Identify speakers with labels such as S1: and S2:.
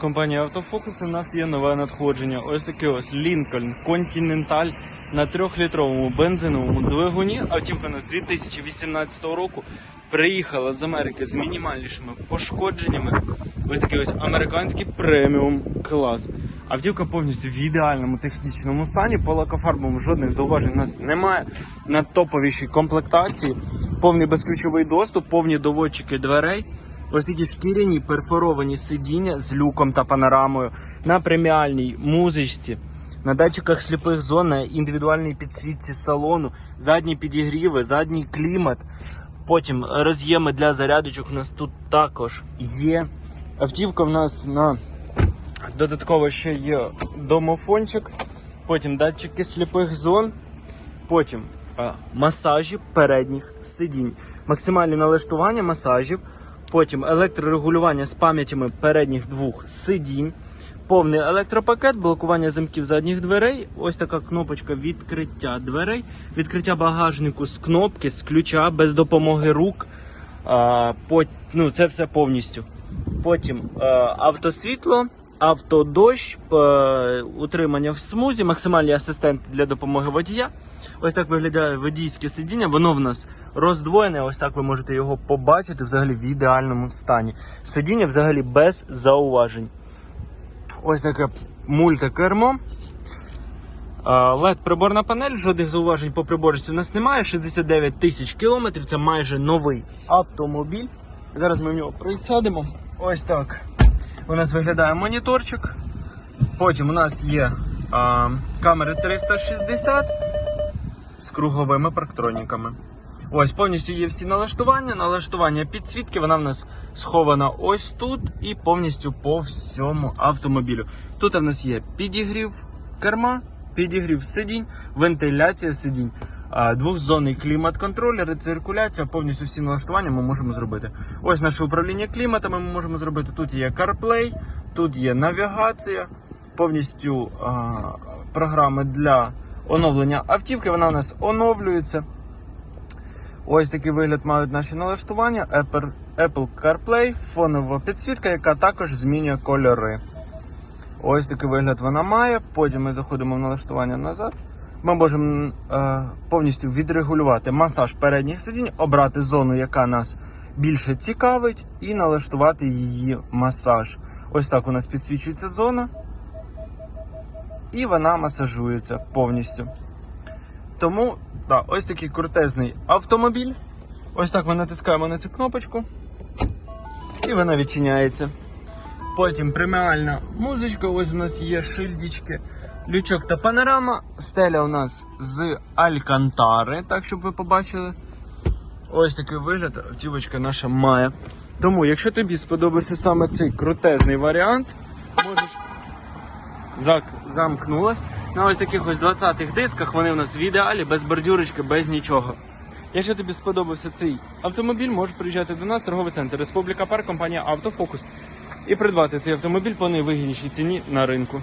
S1: Компанія Автофокус у нас є нове надходження. Ось такий ось Lincoln Continental на 3-літровому бензиновому двигуні. Автівка у нас 2018 року. Приїхала з Америки з мінімальнішими пошкодженнями. Ось такий ось американський преміум клас. Автівка повністю в ідеальному технічному стані. По лакофарбам жодних зауважень у нас немає. На топовішій комплектації. Повний безключовий доступ, повні доводчики дверей. Ось такі шкіряні перфоровані сидіння з люком та панорамою на преміальній музичці, на датчиках сліпих зон, на індивідуальній підсвітці салону, задні підігріви, задній клімат. Потім роз'єми для зарядочок у нас тут також є. Автівка в нас на додатково ще є домофончик, потім датчики сліпих зон, потім масажі передніх сидінь, максимальне налаштування масажів, потім електрорегулювання з пам'ятями передніх двох сидінь, повний електропакет, блокування замків задніх дверей, ось така кнопочка відкриття дверей, відкриття багажнику з кнопки, з ключа, без допомоги рук. А, по, ну, це все повністю. Потім е, автосвітло, автодощ, е, утримання в смузі, максимальний асистент для допомоги водія. Ось так виглядає водійське сидіння. Воно в нас роздвоєне. Ось так ви можете його побачити взагалі в ідеальному стані. Сидіння взагалі без зауважень. Ось таке мультикермо. led приборна панель, жодних зауважень по приборці у нас немає. 69 тисяч кілометрів. Це майже новий автомобіль. Зараз ми в нього присядемо. Ось так. У нас виглядає моніторчик. Потім у нас є а, камери 360 з круговими парктроніками. Ось повністю є всі налаштування. Налаштування підсвітки, вона в нас схована ось тут і повністю по всьому автомобілю. Тут в нас є підігрів керма, підігрів сидінь, вентиляція сидінь, двохзонний клімат-контроль, рециркуляція, повністю всі налаштування ми можемо зробити. Ось наше управління кліматами ми можемо зробити. Тут є CarPlay, тут є навігація, повністю а, програми для оновлення автівки. Вона у нас оновлюється. Ось такий вигляд мають наші налаштування. Apple, CarPlay, фонова підсвітка, яка також змінює кольори. Ось такий вигляд вона має. Потім ми заходимо в налаштування назад. Ми можемо е, повністю відрегулювати масаж передніх сидінь, обрати зону, яка нас більше цікавить, і налаштувати її масаж. Ось так у нас підсвічується зона. І вона масажується повністю. Тому, так, ось такий крутезний автомобіль. Ось так ми натискаємо на цю кнопочку. І вона відчиняється. Потім преміальна музичка, ось у нас є шильдічки, лючок та панорама. Стеля у нас з Алькантари, так щоб ви побачили. Ось такий вигляд автівочка наша має. Тому, якщо тобі сподобався саме цей крутезний варіант, можеш зак замкнулась. На ось таких ось 20-х дисках вони в нас в ідеалі, без бордюрочки, без нічого. Якщо тобі сподобався цей автомобіль, можеш приїжджати до нас, торговий центр Республіка Парк, компанія Автофокус і придбати цей автомобіль по найвигіднішій ціні на ринку.